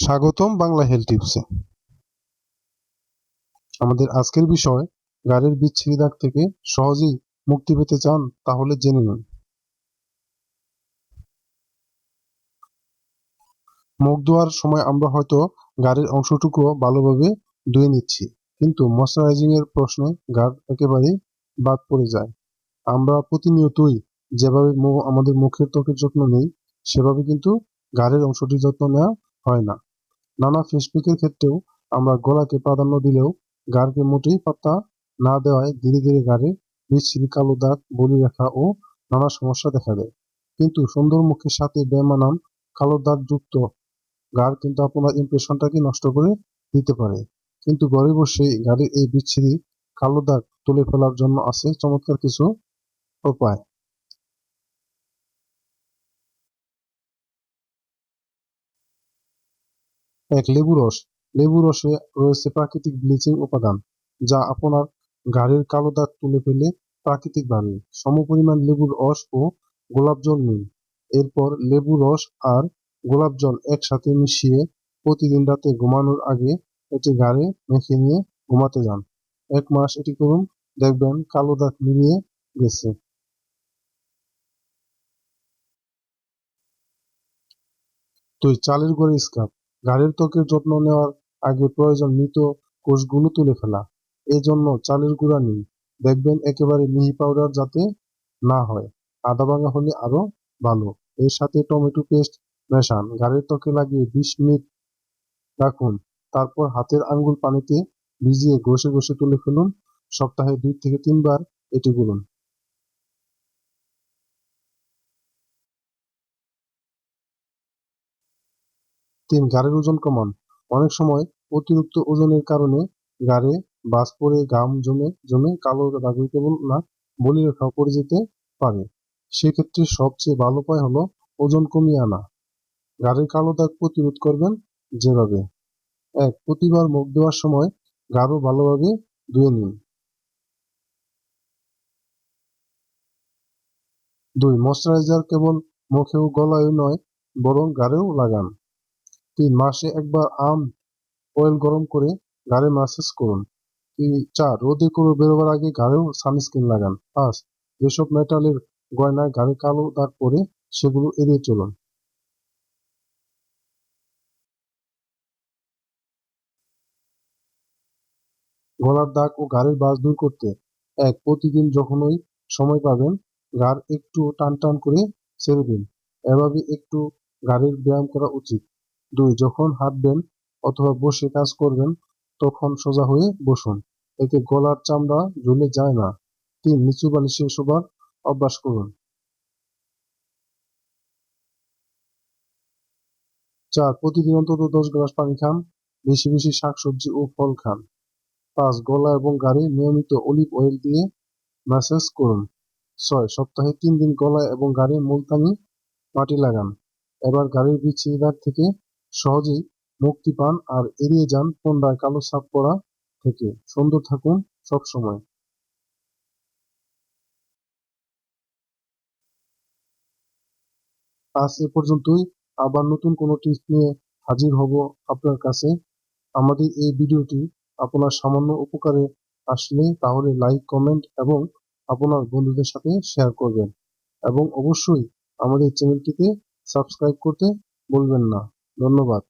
স্বাগতম বাংলা হেলথ টিপসে। আমাদের আজকের বিষয়, গাড়ির বিচ্ছিরি দাগ থেকে সহজেই মুক্তি পেতে চান, তাহলে জেনে নিন। মুখ ধোয়ার সময় আমরা হয়তো গাড়ির অংশটুকুও ভালোভাবে ধুয়ে নিচ্ছি, কিন্তু ময়শ্চারাইজিং এর প্রশ্নে গাড় একেবারেই বাদ পড়ে যায়। আমরা প্রতিনিয়তই যেভাবে আমাদের মুখের ত্বকের যত্ন নেই, সেভাবে কিন্তু গাড়ির অংশটির যত্ন নেওয়া হয় না। নানা ফেসবুকের ক্ষেত্রেও আমরা গলাকে প্রাধান্য দিলেও গাড়কে মোটেই পাত্তা না দেওয়ায় ধীরে ধীরে গাড়ে বিচ্ছিরি কালো দাগ, বলি রেখা ও নানা সমস্যা দেখা দেয়। কিন্তু সুন্দর মুখের সাথে বেমানান কালো দাগ যুক্ত গাড় কিন্তু আপনার ইমপ্রেশনটাকে নষ্ট করে দিতে পারে। কিন্তু ঘরে বসেই গাড়ির এই বিচ্ছিরি কালো দাগ তুলে ফেলার জন্য আছে চমৎকার কিছু উপায়। এক লেবু রস। লেবু রসে রয়েছে প্রাকৃতিক ব্লিচিং উপাদান, যা আপনার গাড়ির কালো দাগ তুলে ফেলে প্রাকৃতিকভাবে সমপরিমাণ লেবুর রস ও গোলাপ জল নিন। এরপর লেবু রস আর গোলাপ জল একসাথে মিশিয়ে প্রতিদিন রাতে ঘুমানোর আগে এটি গাড়ে মেখে নিয়ে ঘুমাতে যান। এক মাস এটি করুন, দেখবেন কালো দাগ মিলিয়ে গেছে। দুই চালের গুঁড়ো স্কার্ফ। গাড়ির ত্বকের যত্ন নেওয়ার আগে প্রয়োজন মৃত কোষগুলো তুলে ফেলা। এজন্য চালের গুঁড়া নিন। দেখবেন একেবারে মিহি পাউডার যাতে না হয়। আদা ভাঙা হলে আরও ভালো। এর সাথে টমেটো পেস্ট মেশান। গাড়ির ত্বকে লাগিয়ে বিশ মিনিট রাখুন। তারপর হাতের আঙ্গুল পানিতে ভিজিয়ে ঘষে ঘষে তুলে ফেলুন। সপ্তাহে দুই থেকে তিনবার এটি করুন তিন গাড়ির ওজন কমান। অনেক সময় অতিরিক্ত ওজনের কারণে গাড়ে বাস পরে ঘাম জমে জমে কালো দাগ কেবল না, বলি রেখাও পড়ে যেতে পারে। সেক্ষেত্রে সবচেয়ে ভালো উপায় হলো ওজন কমিয়ে আনা। গাড়ির কালো দাগ প্রতিরোধ করবেন যেভাবে। এক, প্রতিবার মুখ দেওয়ার সময় গাঢ় ভালোভাবে ধুয়ে নিন। দুই, ময়শ্চারাইজার কেবল মুখে ও গলায় নয়, বরং গাড়েও লাগান। তিন মাসে একবার আম অয়েল গরম করে গাড়ে ম্যাসাজ করুন। চার রোদে করে বেরোবার আগে গাড়েও সানস্ক্রিন লাগান। পাঁচ যেসব মেটালের গয়নায় গাড়ে কালো দাগ পড়ে, সেগুলো এড়িয়ে চলুন। গলার দাগ ও গাড়ির বাস দূর করতে এক প্রতিদিন যখনই সময় পাবেন গাড় একটু টান টান করে ছেড়ে দিন। এভাবে একটু গাড়ির ব্যায়াম করা উচিত। দুই, যখন হাঁটবেন অথবা বসে কাজ করবেন, তখন সোজা হয়ে বসুন। এতে গলার চামড়া ঝুলে যায় না। তিন, নিচু বালিশে শোবার অভ্যাস করুন। চার, প্রতিদিন অন্তত দশ গ্লাস পানি খান। বেশি বেশি শাকসবজি ও ফল খান। পাঁচ, গলা এবং গাড়ি নিয়মিত অলিভ অয়েল দিয়ে ম্যাসাজ করুন। ছয়, সপ্তাহে তিন দিন গলায় এবং গাড়ি মুলতানি মাটি লাগান। এবার গাড়ির বিচ্ছিরি থেকে সহজেই মুক্তি পান আর এড়িয়ে যান পুনরায় কালো ছাপ পড়া থেকে। সুন্দর থাকুন সবসময় আজ এ পর্যন্তই। আবার নতুন কোনো টিপস নিয়ে হাজির হব আপনার কাছে। আমাদের এই ভিডিওটি আপনার সামান্য উপকারে আসলে তাহলে লাইক কমেন্ট এবং আপনার বন্ধুদের সাথে শেয়ার করবেন। এবং অবশ্যই আমাদের চ্যানেলটিকে সাবস্ক্রাইব করতে ভুলবেন না। ধন্যবাদ।